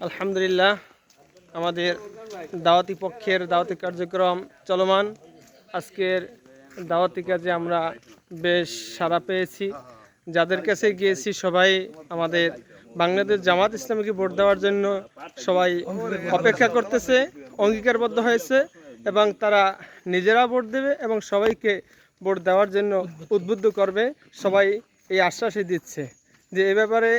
আলহামদুলিল্লাহ, আমাদের দাওয়াতি পক্ষের দাওয়াতি কার্যক্রম চলমান। আজকের দাওয়াতি কাজে আমরা বেশ সাড়া পেয়েছি। যাদের কাছে গিয়েছি সবাই আমাদের বাংলাদেশ জামাত ইসলামীকে ভোট দেওয়ার জন্য সবাই অপেক্ষা করতেছে, অঙ্গীকারবদ্ধ হয়েছে এবং তারা নিজেরা ভোট দেবে এবং সবাইকে ভোট দেওয়ার জন্য উদ্বুদ্ধ করবে। সবাই এই আশ্বাসই দিচ্ছে যে এ ব্যাপারে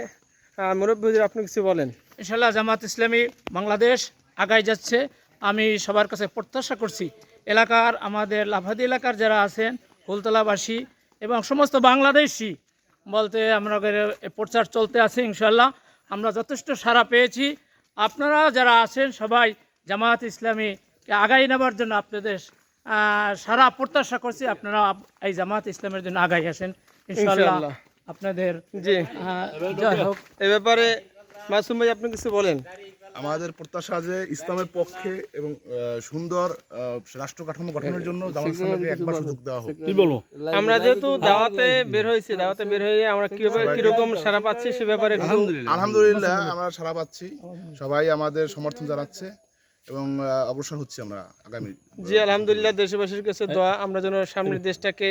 মুরব্বী আপনি কিছু বলেন। ইনশাল্লাহ জামাত ইসলামী বাংলাদেশ আগায় যাচ্ছে। আমি সবার কাছে প্রত্যাশা করছি এলাকার আমাদের লাভাদি এলাকার যারা আছেন কুলতলাবাসী এবং সমস্ত বাংলাদেশি বলতে আমরা প্রচার চলতে আছে ইনশাল্লাহ আমরা যথেষ্ট সাড়া পেয়েছি। আপনারা যারা আছেন সবাই জামাত ইসলামীকে আগাই নেবার জন্য আপনাদের সারা প্রত্যাশা করছি। আপনারা এই জামাত ইসলামের জন্য আগাই আসেন। ইনশাল্লাহ আপনাদের জি। জয় হোক। এ ব্যাপারে মাসুম ভাই আপনি কিছু বলেন? আমাদের প্রত্যাশা যে ইসলামের পক্ষে এবং সুন্দর আহ, রাষ্ট্র কাঠামো গঠনের জন্য জামাত একবার সুযোগ দেওয়া হোক। আমরা যেহেতু দাওয়াতে বের হয়েছি দাওয়াতে বের হয়ে আমরা কীভাবে কীরকম সারা পাচ্ছি সে ব্যাপারে আলহামদুলিল্লাহ আমরা সারা পাচ্ছি। সবাই আমাদের সমর্থন জানাচ্ছে। এবং অগ্রসর হচ্ছি আমরা আগামী জি আলহামদুলিল্লাহ দেশবাসীর কাছে দোয়া। আমরা যেন সামনের দেশটাকে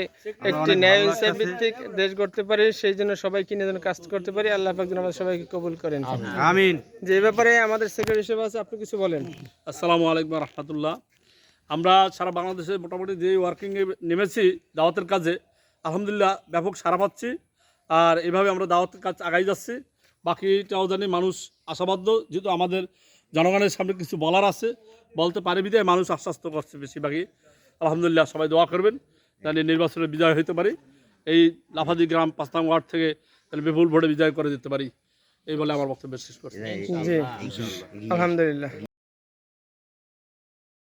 একটি ন্যায় ইনসাফ ভিত্তিক দেশ গড়তে পারি সেই জন্য সবাই কিনে যেন কাজ করতে পারি। আল্লাহ পাক যেন আমাদের সবাইকে কবুল করেন। আমিন। যে ব্যাপারে আমাদের সেক্রেটারি হিসেবে আছে আপনি কিছু বলেন। আসসালামু আলাইকুম রহমতুল্লাহ। আমরা সারা বাংলাদেশে মোটামুটি যে ওয়ার্কিংয়ে নেমেছি দাওয়াতের কাজে আলহামদুলিল্লাহ ব্যাপক সারা পাচ্ছি। আর এভাবে আমরা দাওয়াতের কাজ আগাই যাচ্ছি। বাকিটাও জানি মানুষ আশাবাদ্য যেহেতু আমাদের জনগণের সামনে কিছু বলার আছে, বলতে পারে বিদায় মানুষ আশ্বাস্ত করছে বেশিরভাগই। আলহামদুলিল্লাহ সবাই দোয়া করবেন তাহলে নির্বাচনে বিজয় হতে পারি। এই লাফাদি গ্রাম পাঁচতাম ওয়ার্ড থেকে তাহলে বিপুল ভোটে বিজয় করে দিতে পারি, এই বলে আমার বক্তব্য শেষ করছি। আলহামদুলিল্লাহ।